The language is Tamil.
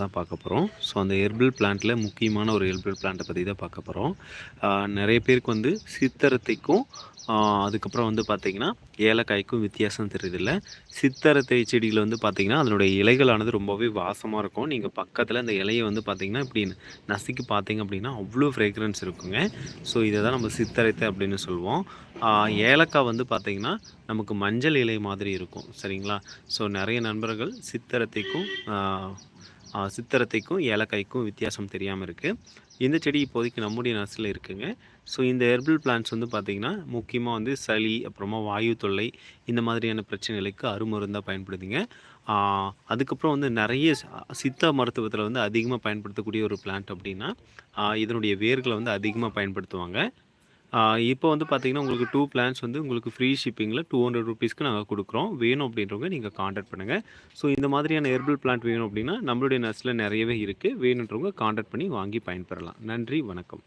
தான் பார்க்க போகிறோம் ஸோ அந்த ஹெர்பல் பிளான்ட்டில் முக்கியமான ஒரு ஹெர்பல் பிளான்ட்டை பற்றி தான் பார்க்க போகிறோம் நிறைய பேருக்கு வந்து சித்தரத்தைக்கும் அதுக்கப்புறம் வந்து பார்த்திங்கன்னா ஏலக்காய்க்கும் வித்தியாசம் தெரியுதில்ல. சித்தரத்தை செடியில் வந்து பார்த்திங்கன்னா அதனுடைய இலைகளானது ரொம்பவே வாசமாக இருக்கும். நீங்கள் பக்கத்தில் அந்த இலையை வந்து பார்த்திங்கன்னா இப்படி நசுக்கி பார்த்தீங்க அப்படின்னா அவ்வளோ ஃப்ரேக்ரன்ஸ் இருக்குங்க. ஸோ இதை தான் நம்ம சித்தரத்தை அப்படின்னு சொல்லுவோம். ஏலக்காய் வந்து பார்த்திங்கன்னா நமக்கு மஞ்சள் இலை மாதிரி இருக்கும். சரிங்களா? ஸோ நிறைய நண்பர்கள் சித்தரத்தைக்கும் சித்தரத்தைக்கும் ஏலக்காய்க்கும் வித்தியாசம் தெரியாமல் இருக்குது இந்த செடி இப்போதைக்கு நம்முடைய நர்ஸில் இருக்குங்க. ஸோ இந்த ஹெர்பல் பிளான்ஸ் வந்து பார்த்திங்கன்னா முக்கியமாக வந்து சளி அப்புறமா வாயு தொல்லை இந்த மாதிரியான பிரச்சனைகளுக்கு அருமருந்தாக பயன்படுதுங்க. அதுக்கப்புறம் வந்து நிறைய சித்தா சித்த மருத்துவத்தில் வந்து அதிகமாக பயன்படுத்தக்கூடிய ஒரு பிளான்ட் அப்படின்னா இதனுடைய வேர்களை வந்து அதிகமாக பயன்படுத்துவாங்க. இப்போ வந்து பார்த்தீங்கன்னா உங்களுக்கு டூ பிளான்ஸ் வந்து உங்களுக்கு ஃப்ரீ ஷிப்பிங்கில் டூ ஹண்ட்ரட் ருபீஸ்க்கு நாங்கள் கொடுக்குறோம். வேணும் அப்படின்றவங்க நீங்கள் காண்டாக்ட் பண்ணுங்கள் ஸோ இந்த மாதிரியான ஹெர்பல் பிளான்ட் வேணும் அப்படின்னா நம்மளுடைய நர்ஸில் நிறையவே இருக்குது வேணுன்றவங்க காண்டாக்ட் பண்ணி வாங்கி பயன்பெறலாம். நன்றி வணக்கம்.